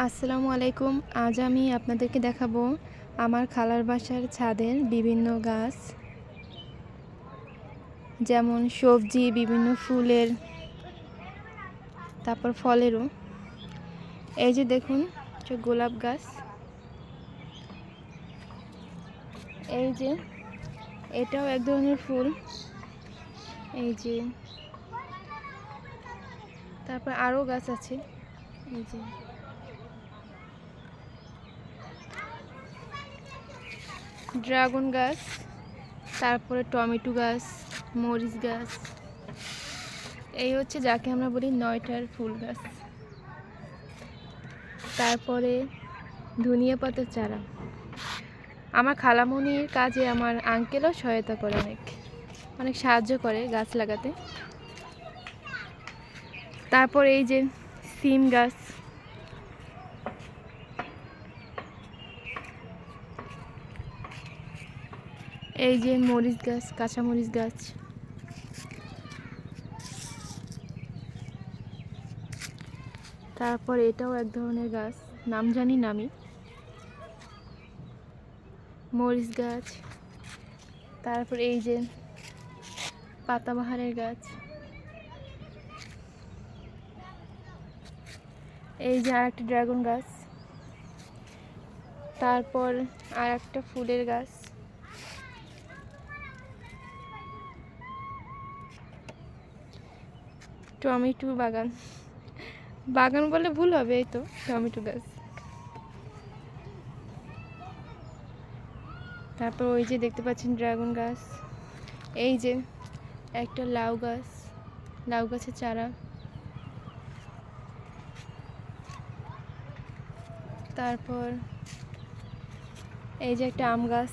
আসসালামু আলাইকুম। আজ আমি আপনাদেরকে দেখাবো আমার খালার বাসার ছাদের বিভিন্ন গাছ, যেমন সবজি, বিভিন্ন ফুলের, তারপর ফলেরও। এই যে দেখুন গোলাপ গাছ। এই যে, এটাও এক ধরনের ফুল। এই যে, তারপর আরও গাছ আছে। এই যে। ড্রাগন গাছ, তারপরে টমেটো গাছ, মরিচ গাছ। এই হচ্ছে যাকে আমরা বলি নয়টার ফুল গাছ। তারপরে ধনিয়া পাতার চারা। আমার খালামণির কাজে আমার আঙ্কেলও সহায়তা করে অনেক। অনেক সাহায্য করে গাছ লাগাতে। তারপর এই যে সিম গাছ। এই যে মরিচ গাছ, কাঁচা মরিচ গাছ। তারপর এটাও এক ধরনের গাছ, নাম জানি না আমি। মরিচ গাছ। তারপর এই যে পাতাবাহারের গাছ। এই যে আর একটা ড্রাগন গাছ। তারপর আর একটা ফুলের গাছ। টমেটো বাগান। বাগান বলে ভুল হবে, এই তো, টমেটো গাছ। তারপর ওই যে দেখতে পাচ্ছেন ড্রাগন গাছ। এই যে একটা লাউ গাছ, লাউ গাছের চারা। তারপর এই যে একটা আম গাছ।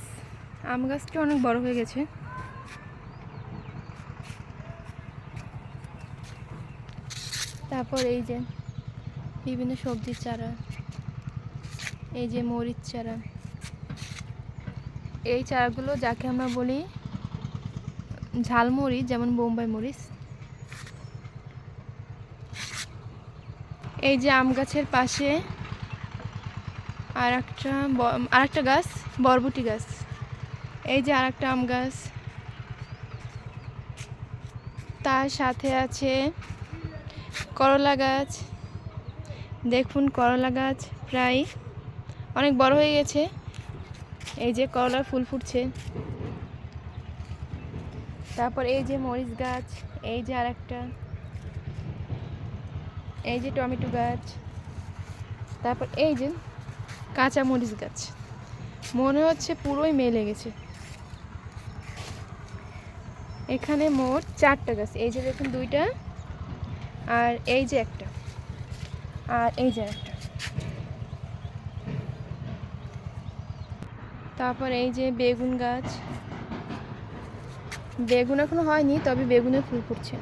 আম গাছটা অনেক বড় হয়ে গেছে। তারপর এই যে বিভিন্ন সবজির চারা, এই যে মরিচ চারা। এই চারাগুলো যাকে আমরা বলি ঝালমরিচ যেমন বোম্বাই মরিচ। এই যে আম গাছের পাশে আর একটা আর একটা গাছ, বরবটি গাছ। এই যে আর একটা আম গাছ, তার সাথে আছে করলা গাছ। দেখুন করলা গাছ প্রায় অনেক বড় হয়ে গেছে। এই যে করলার ফুল ফুটছে। তারপর এই যে মরিচ গাছ, এই যে আরেকটা। এই যে টমেটো গাছ। তারপর এই যে কাঁচা মরিচ গাছ। মনে হচ্ছে পুরোই মেলে গেছে। এখানে মোট চারটা গাছ। এই যে দেখুন দুইটা। আর এই যে একটা। আর এই যে একটা। তারপর এই যে বেগুন গাছ। বেগুন এখনও হয়নি, তবে বেগুনের ফুল ফুটছে।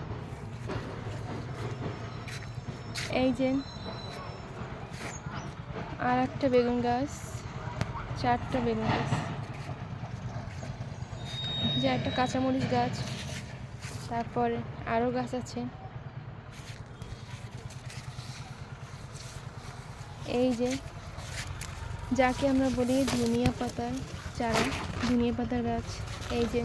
এই যে। আর একটা বেগুন গাছ, চারটা বেগুন গাছ। যে একটা কাঁচামরিচ গাছ, তারপরে আরও গাছ আছে। এই যে, যাকে আমরা বলি ধনিয়া পাতার চারা, ধনিয়া পাতার গাছ, এই যে।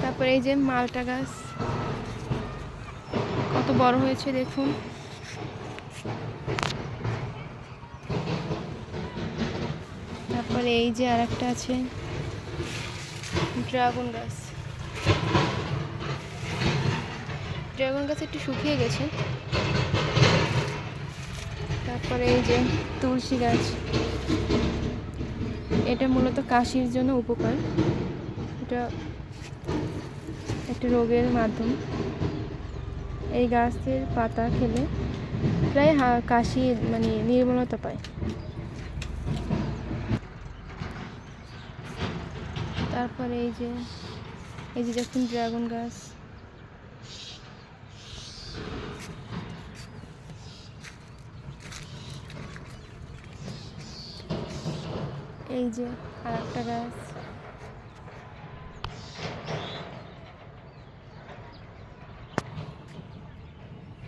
তারপর এই যে মালটা গাছ, কত বড় হয়েছে দেখুন। তারপরে এই যে আর একটা আছে, ড্রাগন গাছ। ড্রাগন গাছ একটু শুকিয়ে গেছে। তারপরে এই যে তুলসী গাছ। এটা মূলত কাশির জন্য উপকার। এটা একটা রোগের মাধ্যম। এই গাছের পাতা খেলে প্রায় কাশি মানে নির্মলতা পায়। তারপরে এই যে এই যে দেখুন ড্রাগন গাছ। এই যে, আর একটা গাছ।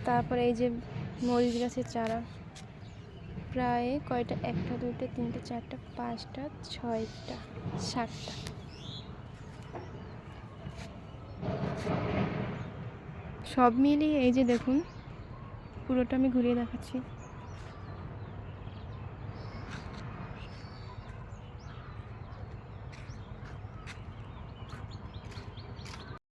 তারপরে এই যে মরিচ গাছের চারা। প্রায় কয়টা? একটা, দুইটা, তিনটে, চারটা, পাঁচটা, ছয়টা, সাতটা। সব মিলিয়ে এই যে দেখুন, পুরোটা আমি ঘুরিয়ে দেখাচ্ছি।